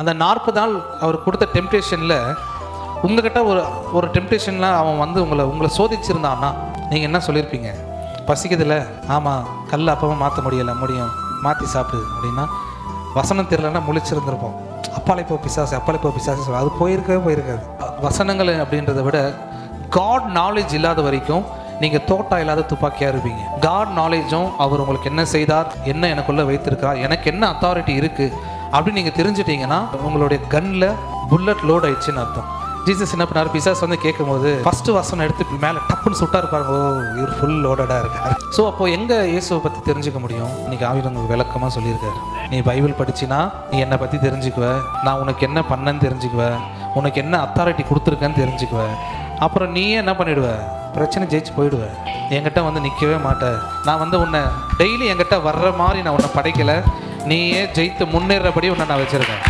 அந்த நாற்பது நாள் அவர் கொடுத்த டெம்டேஷனில் உங்ககிட்ட ஒரு ஒரு டெம்டேஷனில் அவன் வந்து உங்களை உங்களை சோதிச்சிருந்தான்னா நீங்கள் என்ன சொல்லியிருப்பீங்க பசிக்குதுல ஆமாம் கல் அப்பவும் மாற்ற முடியலை முடியும். மாற்றி சாப்பிடு அப்படின்னா வசனம் தெரியலன்னா முழிச்சிருந்திருப்போம். அப்பாலை போ பிசாசு அப்பாலை போ பிசாசு அது போயிருக்கவே போயிருக்காது. வசனங்கள் அப்படின்றத விட காட் நாலேஜ் இல்லாத வரைக்கும் நீங்கள் தோட்டா இல்லாத துப்பாக்கியாக இருப்பீங்க. காட் நாலேஜும் அவர் உங்களுக்கு என்ன செய்தார் என்ன எனக்குள்ளே வைத்திருக்கிறார் எனக்கு என்ன அத்தாரிட்டி இருக்குது அப்படின்னு நீங்கள் தெரிஞ்சிட்டீங்கன்னா உங்களுடைய கன்னில் புல்லட் லோட் ஆயிடுச்சுன்னு அர்த்தம். ஜீசஸ் என்ன பண்ணார்? பிசாஸ் வந்து கேட்கும்போது ஃபர்ஸ்ட் வசனம் எடுத்து மேலே டப்புன்னு சுட்டாக பாருங்க. ஓ இவர் ஃபுல் லோடடாக இருக்கார். ஸோ அப்போ எங்கே இயேசுவை பற்றி தெரிஞ்சுக்க முடியும்? இன்னைக்கு ஆவியில் உங்களுக்கு விளக்கமாக சொல்லியிருக்காரு. நீ பைபிள் படிச்சினா நீ என்னை பற்றி தெரிஞ்சுக்குவ. நான் உனக்கு என்ன பண்ணேன்னு தெரிஞ்சுக்குவ. உனக்கு என்ன அத்தாரிட்டி கொடுத்துருக்கேன்னு தெரிஞ்சுக்குவ. அப்புறம் நீயே என்ன பண்ணிடுவ? பிரச்சனை ஜெயிச்சு போயிடுவ. என்கிட்ட வந்து நிற்கவே மாட்ட. நான் வந்து உன்னை டெய்லி என்கிட்ட வர்ற மாதிரி நான் உன்னை படைக்கலை. நீயே ஜெயித்து முன்னேறபடி உன்னை நான் வச்சுருக்கேன்.